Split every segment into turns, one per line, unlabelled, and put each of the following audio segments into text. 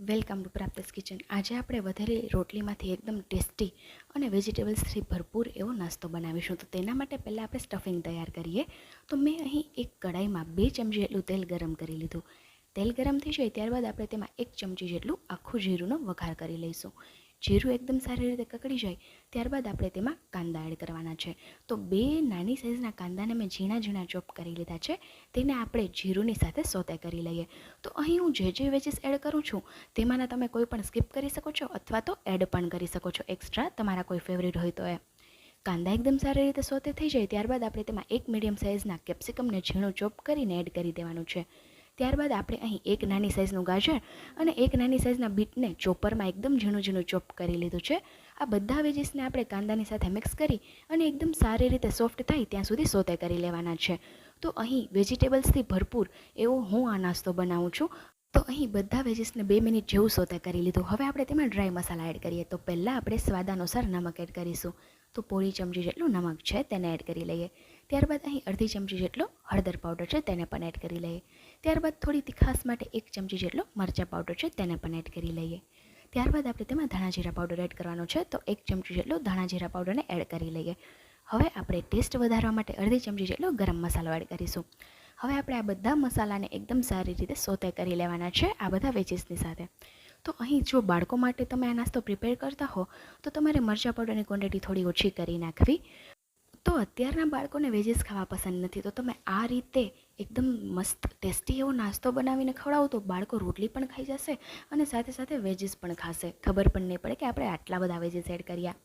Welcome to પ્રાપ્તસ kitchen. આજે આપણે વધારે રોટલીમાંથી એકદમ ટેસ્ટી અને વેજીટેબલ્સથી ભરપૂર એવો નાસ્તો બનાવીશું. તો તેના માટે પહેલાં આપણે સ્ટફિંગ તૈયાર કરીએ. તો મેં અહીં એક કઢાઈમાં બે ચમચી જેટલું તેલ ગરમ કરી લીધું. તેલ ગરમ થઈ જાય ત્યારબાદ આપણે તેમાં એક ચમચી જેટલું આખું જીરુંનો વઘાર કરી લઈશું. જીરું એકદમ સારી રીતે કકડી જાય, ત્યારબાદ આપણે તેમાં કાંદા એડ કરવાના છે. તો બે નાની સાઇઝના કાંદાને મેં ઝીણા ઝીણા ચોપ કરી લીધા છે, તેને આપણે જીરુંની સાથે સોતે કરી લઈએ. તો અહીં હું જે જે વેજીસ એડ કરું છું, તેમાંના તમે કોઈ પણ સ્કીપ કરી શકો છો અથવા તો એડ પણ કરી શકો છો એક્સ્ટ્રા તમારા કોઈ ફેવરિટ હોય તો એ. કાંદા એકદમ સારી રીતે સોતે થઈ જાય, ત્યારબાદ આપણે તેમાં એક મીડિયમ સાઇઝના કેપ્સિકમને ઝીણું ચોપ કરીને એડ કરી દેવાનું છે. ત્યારબાદ આપણે અહીં એક નાની સાઇઝનું ગાજર અને એક નાની સાઇઝના બીટને ચોપરમાં એકદમ ઝીણું ઝીણું ચોપ કરી લીધું છે. આ બધા વેજીસને આપણે કાંદાની સાથે મિક્સ કરી અને એકદમ સારી રીતે સોફ્ટ થાય ત્યાં સુધી સોતે કરી લેવાના છે. તો અહીં વેજીટેબલ્સથી ભરપૂર એવો હું આ નાસ્તો બનાવું છું. તો અહીં બધા વેજીસને બે મિનિટ જેવું સોતે કરી લીધું. હવે આપણે તેમાં ડ્રાય મસાલા એડ કરીએ. તો પહેલાં આપણે સ્વાદ અનુસાર નમક એડ કરીશું. તો પોળી ચમચી જેટલું નમક છે તેને એડ કરી લઈએ. ત્યારબાદ અહીં અડધી ચમચી જેટલો હળદર પાવડર છે, તેને પણ એડ કરી લઈએ. ત્યારબાદ થોડી તીખાસ માટે એક ચમચી જેટલો મરચાં પાવડર છે, તેને પણ એડ કરી લઈએ. ત્યારબાદ આપણે તેમાં ધાણા જીરા પાવડર એડ કરવાનો છે, તો એક ચમચી જેટલો ધાણા જીરા પાવડરને એડ કરી લઈએ. હવે આપણે ટેસ્ટ વધારવા માટે અડધી ચમચી જેટલો ગરમ મસાલો એડ કરીશું. હવે આપણે આ બધા મસાલાને એકદમ સારી રીતે સોતે કરી લેવાના છે, આ બધા વેજીસની સાથે. તો અહીં જો બાળકો માટે તમે આ નાસ્તો પ્રિપેર કરતા હો, તો તમારે મરચાં પાવડરની ક્વોન્ટિટી થોડી ઓછી કરી નાખવી. તો અત્યારના બાળકોને વેજીસ ખાવા પસંદ નથી. તો તમે આ રીતે એકદમ મસ્ત, ટેસ્ટી એવો નાસ્તો બનાવીને ખવડાવો તો બાળકો રોટલી પણ ખાઈ જશે અને સાથે સાથે વેજીસ પણ ખાશે. ખબર પણ નહીં પડે કે આપણે આટલા બધા વેજીસ એડ કર્યા.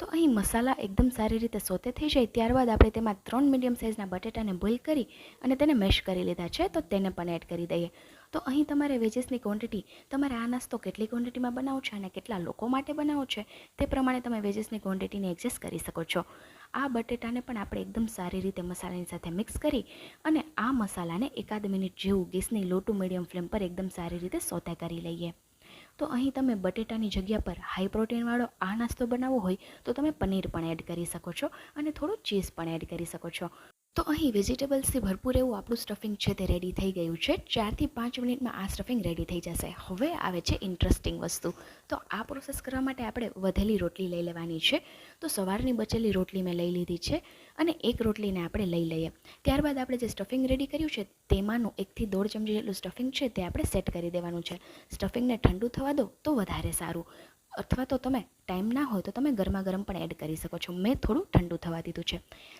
તો અહીં મસાલા એકદમ સારી રીતે સોતે થઈ જાય. ત્યારબાદ આપણે તેમાં ત્રણ મીડિયમ સાઇઝના બટેટાને બોઇલ કરી અને તેને મેશ કરી લીધા છે. તો તેને પણ એડ કરી દઈએ. તો અહીં તમારે વેજીસની ક્વોન્ટિટી તમારે આ નાસ્તો કેટલી ક્વોન્ટિટીમાં બનાવો છો અને કેટલા લોકો માટે બનાવો છે, તે પ્રમાણે તમે વેજીસની ક્વોન્ટિટીને એડજસ્ટ કરી શકો છો. આ બટેટાને પણ આપણે એકદમ સારી રીતે મસાલાની સાથે મિક્સ કરી અને આ મસાલાને એકાદ મિનિટ જેવું ગેસની લો ટુ મીડિયમ ફ્લેમ પર એકદમ સારી રીતે સોતે કરી લઈએ. તો અહીં તમે બટેટાની જગ્યા પર હાઈ પ્રોટીનવાળો આ નાસ્તો બનાવવો હોય, તો તમે પનીર પણ એડ કરી શકો છો અને થોડું ચીઝ પણ એડ કરી શકો છો. તો અહીં વેજીટેબલ્સથી ભરપૂર એવું આપણું સ્ટફિંગ છે તે રેડી થઈ ગયું છે. ચારથી પાંચ મિનિટમાં આ સ્ટફિંગ રેડી થઈ જશે. હવે આવે છે ઇન્ટરેસ્ટિંગ વસ્તુ. તો આ પ્રોસેસ કરવા માટે આપણે વધેલી રોટલી લઈ લેવાની છે. તો સવારની બચેલી રોટલી મેં લઈ લીધી છે અને એક રોટલીને આપણે લઈ લઈએ. ત્યારબાદ આપણે જે સ્ટફિંગ રેડી કર્યું છે તેમાંનું એકથી દોઢ ચમચી જેટલું સ્ટફિંગ છે તે આપણે સેટ કરી દેવાનું છે. સ્ટફિંગને ઠંડુ થવા દો તો વધારે સારું. અથવા તો તમે ટાઈમ ના હોય તો તમે ગરમા ગરમ પણ એડ કરી શકો છો. મેં થોડું ઠંડુ થવા દીધું છે.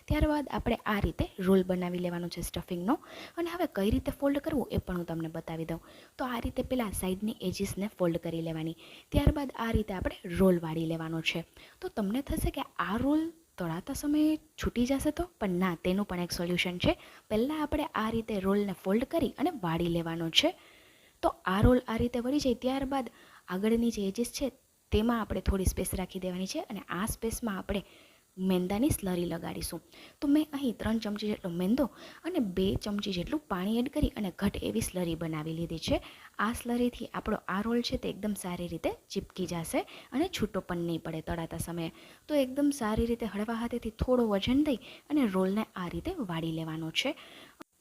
ત્યારબાદ આપણે આ રીતે રોલ બનાવી લેવાનો છે સ્ટફિંગનો. અને હવે કઈ રીતે ફોલ્ડ કરવું એ પણ હું તમને બતાવી દઉં. તો આ રીતે પહેલાં સાઈડની એજીસને ફોલ્ડ કરી લેવાની. ત્યારબાદ આ રીતે આપણે રોલ વાળી લેવાનો છે. તો તમને થશે કે આ રોલ તળાતા સમયે છૂટી જશે તો? પણ ના, તેનું પણ એક સોલ્યુશન છે. પહેલાં આપણે આ રીતે રોલને ફોલ્ડ કરી અને વાળી લેવાનો છે. તો આ રોલ આ રીતે વળી જાય. ત્યારબાદ આગળની જે એજીસ છે તેમાં આપણે થોડી સ્પેસ રાખી દેવાની છે અને આ સ્પેસમાં આપણે મેંદાની સ્લરી લગાડીશું. તો મેં અહીં ત્રણ ચમચી જેટલો મેંદો અને બે ચમચી જેટલું પાણી એડ કરી અને ઘટ એવી સ્લરી બનાવી લીધી છે. આ સ્લરીથી આપણો આ રોલ છે તે એકદમ સારી રીતે ચીપકી જશે અને છૂટો પણ નહીં પડે તળાતા સમયે. તો એકદમ સારી રીતે હળવા હાથેથી થોડો વજન દઈ અને રોલને આ રીતે વાળી લેવાનો છે.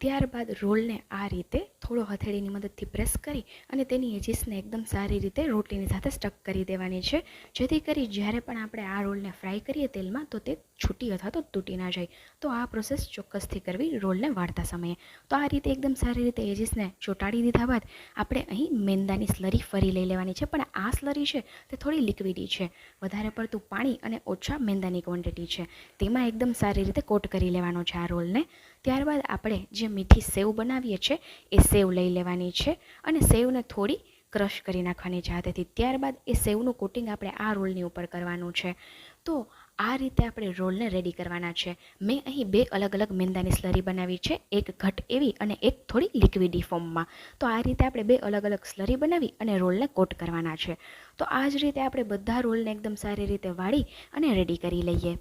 ત્યારબાદ રોલને આ રીતે થોડો હથેળીની મદદથી પ્રેસ કરી અને તેની એજીસને એકદમ સારી રીતે રોટલીની સાથે સ્ટક કરી દેવાની છે. જેથી કરી જ્યારે પણ આપણે આ રોલને ફ્રાય કરીએ તેલમાં, તો તે છૂટી અથવા તો તૂટી ના જાય. તો આ પ્રોસેસ ચોક્કસથી કરવી રોલને વાળતા સમયે. તો આ રીતે એકદમ સારી રીતે એજીસને ચોંટાડી દીધા બાદ આપણે અહીં મેંદાની સ્લરી ફરી લઈ લેવાની છે. પણ આ સ્લરી છે તે થોડી લિક્વિડી છે. વધારે પડતું પાણી અને ઓછા મેંદાની ક્વોન્ટિટી છે. તેમાં એકદમ સારી રીતે કોટ કરી લેવાનો છે આ રોલને. ત્યારબાદ આપણે જે મીઠી સેવ બનાવીએ છીએ, એ સેવ લઈ લેવાની છે અને સેવને થોડી ક્રશ કરી નાખવાની હાથેથી. ત્યારબાદ એ સેવનું કોટિંગ આપણે આ રોલની ઉપર કરવાનું છે. તો આ રીતે આપણે રોલને રેડી કરવાના છે. મેં અહીં બે અલગ અલગ મેંદાની સ્લરી બનાવી છે, એક ઘટ એવી અને એક થોડી લિક્વિડી ફોર્મમાં. તો આ રીતે આપણે બે અલગ અલગ સ્લરી બનાવી અને રોલને કોટ કરવાના છે. તો આ જ રીતે આપણે બધા રોલને એકદમ સારી રીતે વાળી અને રેડી કરી લઈએ.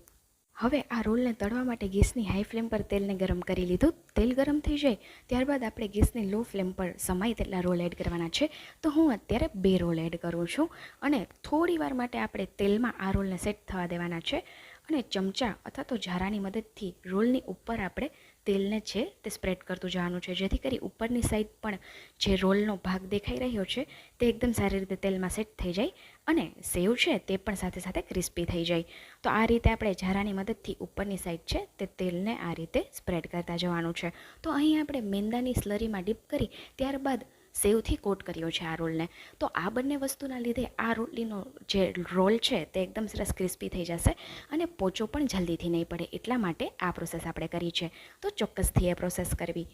હવે આ રોલને તળવા માટે ગેસની હાઈ ફ્લેમ પર તેલને ગરમ કરી લીધું. તેલ ગરમ થઈ જાય ત્યારબાદ આપણે ગેસની લો ફ્લેમ પર સમાય તેટલા રોલ એડ કરવાના છે. તો હું અત્યારે બે રોલ એડ કરું છું અને થોડી વાર માટે આપણે તેલમાં આ રોલને સેટ થવા દેવાના છે. અને ચમચા અથવા તો ઝારાની મદદથી રોલની ઉપર આપણે તેલને છે તે સ્પ્રેડ કરતું જવાનું છે. જેથી કરી ઉપરની સાઈડ પણ જે રોલનો ભાગ દેખાઈ રહ્યો છે, તે એકદમ સારી રીતે તેલમાં સેટ થઈ જાય અને સેવ છે તે પણ સાથે સાથે ક્રિસ્પી થઈ જાય. તો આ રીતે આપણે ઝારાની મદદથી ઉપરની સાઈડ છે તે તેલને આ રીતે સ્પ્રેડ કરતા જવાનું છે. તો અહીં આપણે મેંદાની સ્લરીમાં ડીપ કરી, ત્યારબાદ સેવથી કોટ કર્યો છે આ રોલને. તો આ બંને વસ્તુના લીધે આ રોટલીનો જે રોલ છે તે એકદમ સરસ ક્રિસ્પી થઈ જશે અને પોચો પણ જલ્દીથી નહીં પડે એટલા માટે આ પ્રોસેસ આપણે કરી છે. તો ચોક્કસથી એ પ્રોસેસ કરવી.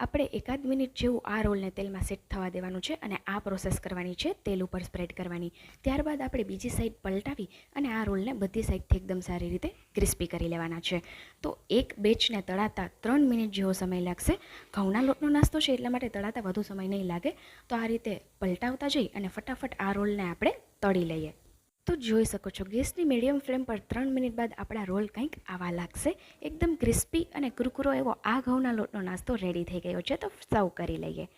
આપણે એકાદ મિનિટ જેવું આ રોલને તેલમાં સેટ થવા દેવાનું છે અને આ પ્રોસેસ કરવાની છે તેલ ઉપર સ્પ્રેડ કરવાની. ત્યારબાદ આપણે બીજી સાઈડ પલટાવી અને આ રોલને બધી સાઈડથી એકદમ સારી રીતે ક્રિસ્પી કરી લેવાના છે. તો એક બેચને તળાતા ત્રણ મિનિટ જેવો સમય લાગશે. ઘઉંના લોટનો નાસ્તો છે એટલા માટે તળાતા વધુ સમય નહીં લાગે. તો આ રીતે પલટાવતા જઈ અને ફટાફટ આ રોલને આપણે તળી લઈએ. તો જોઈ શકો છો. ગેસની મીડિયમ ફ્લેમ પર ત્રણ મિનિટ બાદ આપણા રોલ કંઈક આવા લાગશે. એકદમ ક્રિસ્પી અને કુરકુરો એવો આ ઘઉંના લોટનો નાસ્તો રેડી થઈ ગયો છે. તો સર્વ કરી લઈએ.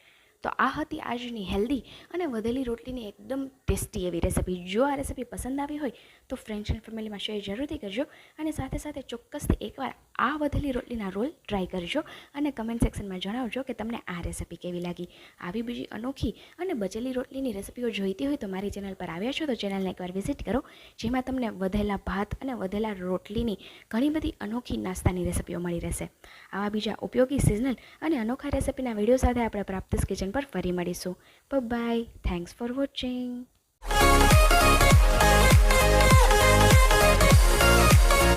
તો આ હતી આજની હેલ્ધી અને વધેલી રોટલીની એકદમ ટેસ્ટી એવી રેસિપી જો આ રેસિપી પસંદ આવી હોય, તો ફ્રેન્ડ્સ એન્ડ ફેમિલીમાં શેર જરૂરથી કરજો અને સાથે સાથે ચોક્કસથી એકવાર આ વધેલી રોટલીના રોલ ટ્રાય કરજો અને કમેન્ટ સેક્શનમાં જણાવજો કે તમને આ રેસિપી કેવી લાગી. આવી બીજી અનોખી અને બચેલી રોટલીની રેસિપીઓ જોઈતી હોય તો મારી ચેનલ પર આવ્યા છો તો ચેનલને એકવાર વિઝિટ કરો, જેમાં તમને વધેલા ભાત અને વધેલા રોટલીની ઘણી બધી અનોખી નાસ્તાની રેસિપીઓ મળી રહેશે. આવા બીજા ઉપયોગી સિઝનલ અને અનોખા રેસિપીના વીડિયો સાથે આપણે પ્રાપ્તિસ કિચન પર ફરી મળીશું. By thanks for watching